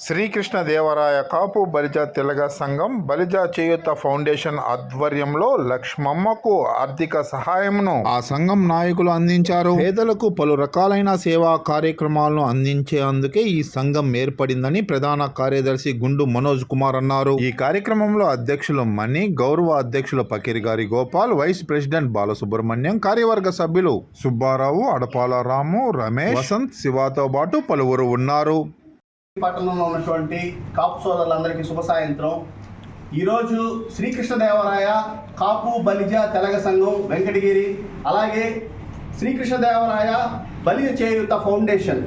Srikrishnadevaraya Kapu Balija Telaga Sangham Balija Cheyutha foundation ఆధ్వర్యంలో లక్ష్మమ్మకు ఆర్థిక సహాయంను ఆ సంఘం నాయకులు అందించారు. పేదలకు పలు రకాలైన సేవా కార్యక్రమాలను అందించేందుకే ఈ సంఘం ఏర్పడిందని ప్రధాన కార్యదర్శి గుండు మనోజ్ కుమార్ అన్నారు. ఈ కార్యక్రమంలో అధ్యక్షులు మణి గౌరవ అధ్యక్షులు పకీర్ గారి గోపాల్ వైస్ ప్రెసిడెంట్ బాలసుబ్రహ్మణ్యం కార్యవర్గ సభ్యులు సుబ్బారావు అడపాల రాము రమేష్ వసంత్ శివాతో పాటు పలువురు ఉన్నారు. పట్టణంలో ఉన్నటువంటి కాపు సోదరులందరికీ శుభ సాయంత్రం. ఈరోజు శ్రీకృష్ణదేవరాయ కాపు బలిజ తెలగ సంఘం వెంకటగిరి అలాగే శ్రీకృష్ణదేవరాయ బలిజ చేయుత ఫౌండేషన్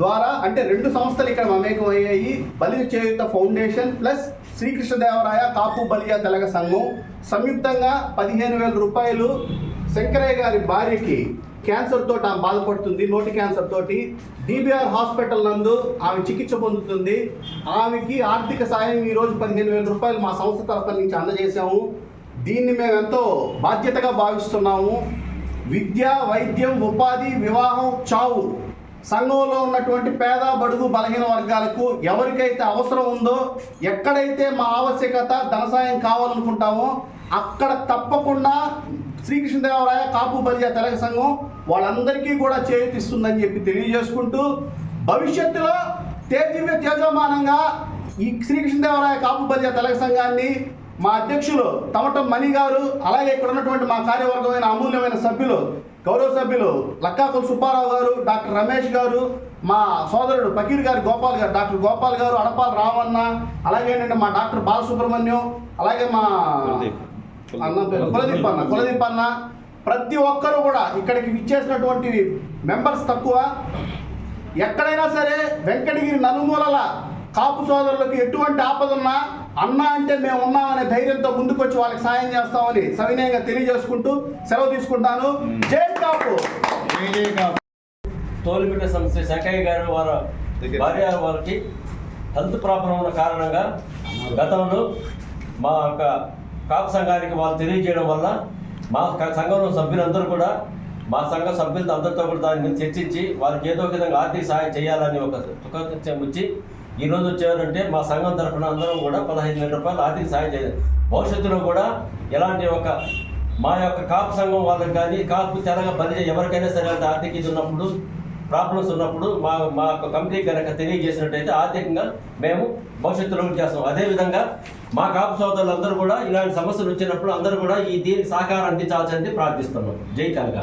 ద్వారా అంటే రెండు సంస్థలు ఇక్కడ మమేకం అయ్యాయి బలిజ చేయుత ఫౌండేషన్ ప్లస్ శ్రీకృష్ణదేవరాయ కాపు బలిజ తెలగ సంఘం. సంయుక్తంగా పదిహేను వేల రూపాయలు శంకరయ్య గారి భార్యకి క్యాన్సర్ తోటి ఆమె బాధపడుతుంది నోటి క్యాన్సర్ తోటి. డిబిఆర్ హాస్పిటల్ నందు ఆమె చికిత్స పొందుతుంది. ఆమెకి ఆర్థిక సాయం ఈ రోజు పదిహేను వేల రూపాయలు మా సంస్థ తరఫున నుంచి అందజేశాము. దీన్ని మేము ఎంతో బాధ్యతగా భావిస్తున్నాము. విద్య వైద్యం ఉపాధి వివాహం చావు. సంఘంలో ఉన్నటువంటి పేద బడుగు బలహీన వర్గాలకు ఎవరికైతే అవసరం ఉందో ఎక్కడైతే మా ఆవశ్యకత ధనసాయం కావాలనుకుంటామో అక్కడ తప్పకుండా శ్రీకృష్ణదేవరాయ కాపు బలిజ తెలగ సంఘం వాళ్ళందరికీ కూడా చేయితిస్తుందని చెప్పి తెలియజేసుకుంటూ భవిష్యత్తులో తేజీవ్య తేజోమానంగా ఈ శ్రీకృష్ణదేవరాయ కాపు బలిజ తెలగ సంఘాన్ని మా అధ్యక్షులు తమటం మణి గారు అలాగే ఇక్కడ ఉన్నటువంటి మా కార్యవర్గమైన అమూల్యమైన సభ్యులు గౌరవ సభ్యులు లక్కాకుల సుబ్బారావు గారు డాక్టర్ రమేష్ గారు మా సోదరుడు పకీర్ గారు గోపాల్ గారు డాక్టర్ గోపాల్ గారు అడపాల రామన్న అలాగే ఏంటంటే మా డాక్టర్ బాలసుబ్రహ్మణ్యం అలాగే మా అన్న పేరు కులదీప్ అన్న కులదీప్ అన్న ప్రతి ఒక్కరు కూడా ఇక్కడికి ఇచ్చేసినటువంటి మెంబర్స్ తక్కువ. ఎక్కడైనా సరే వెంకటగిరి నలుమూలల కాపు సోదరులకు ఎటువంటి ఆపదున్నా అన్న అంటే మేము ఉన్నామనే ధైర్యంతో ముందుకొచ్చి వాళ్ళకి సాయం చేస్తామని సవినయంగా తెలియజేసుకుంటూ సెలవు తీసుకుంటాను. జై కాపు! తోలుబిడ్డ సంస్థ శంకయ్య గారు వారి భార్య వారికి హెల్త్ ప్రాబ్లం ఉన్న కారణంగా గతంలో మా యొక్క కాపు సంఘానికి వాళ్ళు తెలియజేయడం వల్ల మా సంఘంలో సభ్యులందరూ కూడా మా సంఘ సభ్యులతో అందరితో కూడా దాన్ని చర్చించి వారికి ఏదో విధంగా ఆర్థిక సహాయం చేయాలని ఒక తుకృత్యం వచ్చి ఈ రోజు వచ్చారంటే మా సంఘం తరఫున అందరం కూడా పదహైదు వేల రూపాయలు ఆర్థిక సహాయం చేయాలి. భవిష్యత్తులో కూడా ఎలాంటి ఒక మా యొక్క కాపు సంఘం వాళ్ళకి కానీ కాపు తెలగ బలి ఎవరికైనా సరే ఆర్థిక ఇది ఉన్నప్పుడు ప్రాబ్లమ్స్ ఉన్నప్పుడు మా మా యొక్క కమిటీ కనుక తెలియజేసినట్టయితే ఆర్థికంగా మేము భవిష్యత్తులో చేస్తాం? అదేవిధంగా మా కాపు సోదరులందరూ కూడా ఇలాంటి సమస్యలు వచ్చినప్పుడు అందరూ కూడా ఈ దీనికి సహకారం అందించాల్సింది ప్రార్థిస్తున్నాం. జై తెలగ